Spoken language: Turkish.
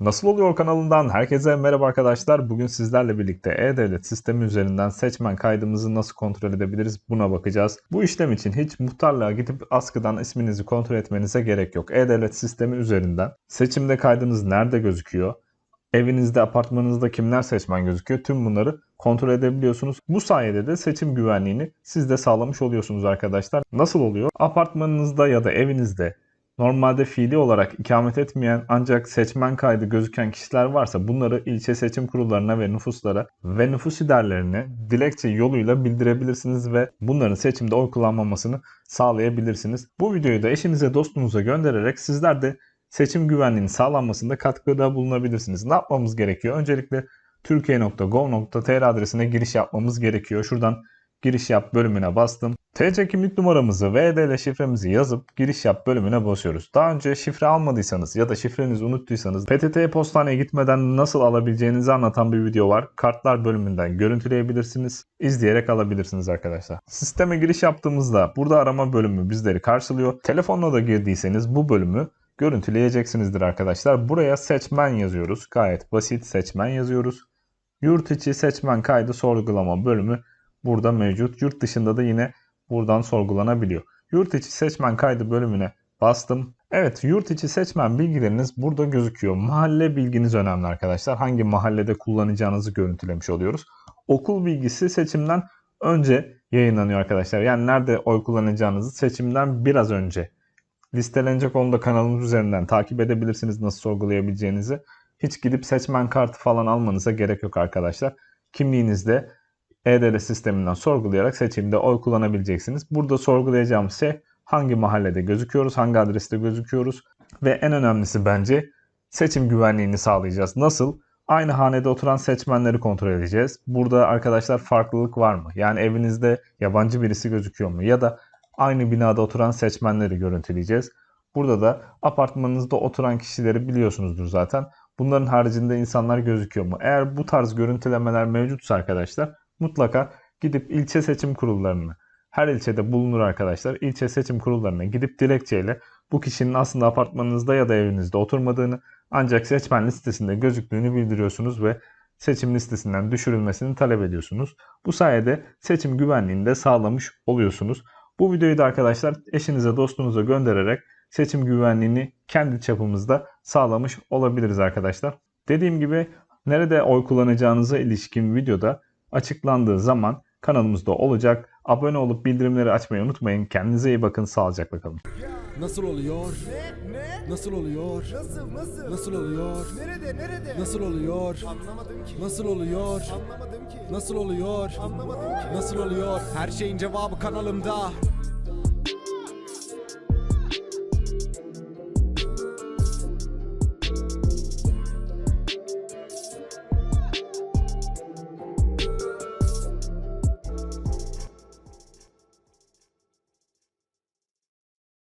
Nasıl oluyor kanalından herkese merhaba arkadaşlar. Bugün sizlerle birlikte e-devlet sistemi üzerinden seçmen kaydımızı nasıl kontrol edebiliriz buna bakacağız. Bu işlem için hiç muhtarlığa gidip askıdan isminizi kontrol etmenize gerek yok. E-devlet sistemi üzerinden seçimde kaydınız nerede gözüküyor? Evinizde, apartmanınızda kimler seçmen gözüküyor? Tüm bunları kontrol edebiliyorsunuz. Bu sayede de seçim güvenliğini siz de sağlamış oluyorsunuz arkadaşlar. Nasıl oluyor? Apartmanınızda ya da evinizde normalde fiili olarak ikamet etmeyen ancak seçmen kaydı gözüken kişiler varsa bunları ilçe seçim kurullarına ve nüfuslara ve nüfus idarlarına dilekçe yoluyla bildirebilirsiniz ve bunların seçimde oy kullanmamasını sağlayabilirsiniz. Bu videoyu da eşinize dostunuza göndererek sizler de seçim güvenliğinin sağlanmasında katkıda bulunabilirsiniz. Ne yapmamız gerekiyor? Öncelikle türkiye.gov.tr adresine giriş yapmamız gerekiyor. Şuradan giriş yap bölümüne bastım. TC kimlik numaramızı ve EDL şifremizi yazıp giriş yap bölümüne basıyoruz. Daha önce şifre almadıysanız ya da şifrenizi unuttuysanız PTT postaneye gitmeden nasıl alabileceğinizi anlatan bir video var. Kartlar bölümünden görüntüleyebilirsiniz. İzleyerek alabilirsiniz arkadaşlar. Sisteme giriş yaptığımızda burada arama bölümü bizleri karşılıyor. Telefonla da girdiyseniz bu bölümü görüntüleyeceksinizdir arkadaşlar. Buraya seçmen yazıyoruz. Gayet basit seçmen yazıyoruz. Yurt içi seçmen kaydı sorgulama bölümü burada mevcut. Yurt dışında da yine buradan sorgulanabiliyor. Yurt içi seçmen kaydı bölümüne bastım. Evet yurt içi seçmen bilgileriniz burada gözüküyor. Mahalle bilginiz önemli arkadaşlar. Hangi mahallede kullanacağınızı görüntülemiş oluyoruz. Okul bilgisi seçimden önce yayınlanıyor arkadaşlar. Yani nerede oy kullanacağınızı seçimden biraz önce listelenecek onu da kanalımız üzerinden takip edebilirsiniz nasıl sorgulayabileceğinizi. Hiç gidip seçmen kartı falan almanıza gerek yok arkadaşlar. Kimliğinizde e-devlet sisteminden sorgulayarak seçimde oy kullanabileceksiniz. Burada sorgulayacağımız şey hangi mahallede gözüküyoruz, hangi adreste gözüküyoruz ve en önemlisi bence seçim güvenliğini sağlayacağız. Nasıl? Aynı hanede oturan seçmenleri kontrol edeceğiz. Burada arkadaşlar farklılık var mı? Yani evinizde yabancı birisi gözüküyor mu? Ya da aynı binada oturan seçmenleri görüntüleyeceğiz. Burada da apartmanınızda oturan kişileri biliyorsunuzdur zaten. Bunların haricinde insanlar gözüküyor mu? Eğer bu tarz görüntülemeler mevcutsa arkadaşlar mutlaka gidip ilçe seçim kurullarını her ilçede bulunur arkadaşlar. İlçe seçim kurullarına gidip dilekçeyle bu kişinin aslında apartmanınızda ya da evinizde oturmadığını ancak seçmen listesinde gözüktüğünü bildiriyorsunuz ve seçim listesinden düşürülmesini talep ediyorsunuz. Bu sayede seçim güvenliğini de sağlamış oluyorsunuz. Bu videoyu da arkadaşlar eşinize dostunuza göndererek seçim güvenliğini kendi çapımızda sağlamış olabiliriz arkadaşlar. Dediğim gibi nerede oy kullanacağınıza ilişkin videoda açıklandığı zaman kanalımızda olacak. Abone olup bildirimleri açmayı unutmayın. Kendinize iyi bakın. Sağlıcakla kalın. Nasıl oluyor? Ne? Ne? Nasıl oluyor? Nasıl? Nasıl? Nasıl oluyor? Nerede? Nerede? Nasıl oluyor? Anlamadım ki. Nasıl oluyor? Anlamadım ki. Nasıl oluyor? Anlamadım ki. Nasıl oluyor? Her şeyin cevabı kanalımda.